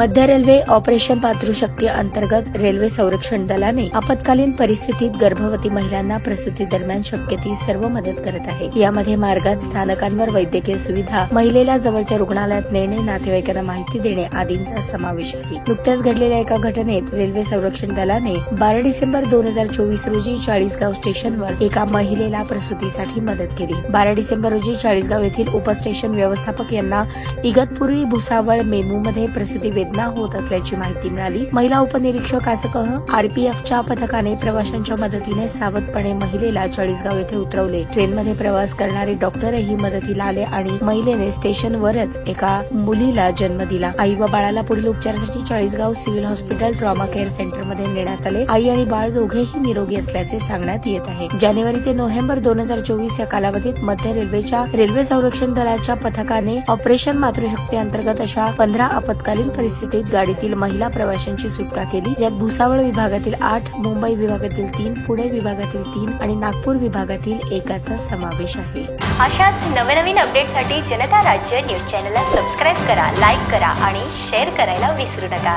मध्य railway operation मातृशक्ती अंतर्गत railway संरक्षण दलाने आपत्कालीन परिस्थितीत गर्भवती महिलांना प्रसूती दरम्यान शक्य ती सर्व मदत करत आहे. यामध्ये मार्गात स्थानकांवर वैद्यकीय सुविधा महिलेला जवळच्या रुग्णालयात नेणे नातेवाईकांना माहिती देणे आदींचा समावेश आहे. नुकत्याच घडलेल्या एका घटनेत रेल्वे संरक्षण दलाने बारा डिसेंबर दोन हजार चोवीस रोजी चाळीसगाव स्टेशनवर एका महिलेला प्रसूतीसाठी मदत केली. बारा डिसेंबर रोजी चाळीसगाव येथील उपस्टेशन व्यवस्थापक यांना इगतपुरी भुसावळ मेमूमध्ये प्रसूती वेदना होत असल्याची माहिती मिळाली. महिला उपनिरीक्षक आसकह आरपीएफच्या पथकाने प्रवाशांच्या मदतीने सावधपणे महिलेला चाळीसगाव येथे उतरवले. ट्रेनमध्ये प्रवास करणारे डॉक्टरही मदतीला आले आणि महिलेने स्टेशनवरच एका मुलीला जन्म दिला. आई व बाळाला पुढील उपचारासाठी Chalisgaon civil hospital trauma care सेंटरमध्ये नेण्यात आले. आई आणि बाळ दोघेही निरोगी असल्याचे सांगण्यात येत आहे. जानेवारी ते नोव्हेंबर दोन हजार चोवीस या कालावधीत मध्य रेल्वेच्या रेल्वे संरक्षण दलाच्या पथकाने ऑपरेशन मातृशक्ती अंतर्गत अशा पंधरा आपत्कालीन परिस्थितीत गाडीतील महिला प्रवाशांची सुटका केली ज्यात भुसावळ विभागातील आठ मुंबई विभागातील तीन पुणे विभागातील तीन आणि नागपूर विभागातील एकाचा समावेश आहे. अशाच नवनवीन अपडेटसाठी जनता राज्य न्यूज चॅनलला सबस्क्राईब करा लाईक करा आणि शेअर करायला विसरू नका.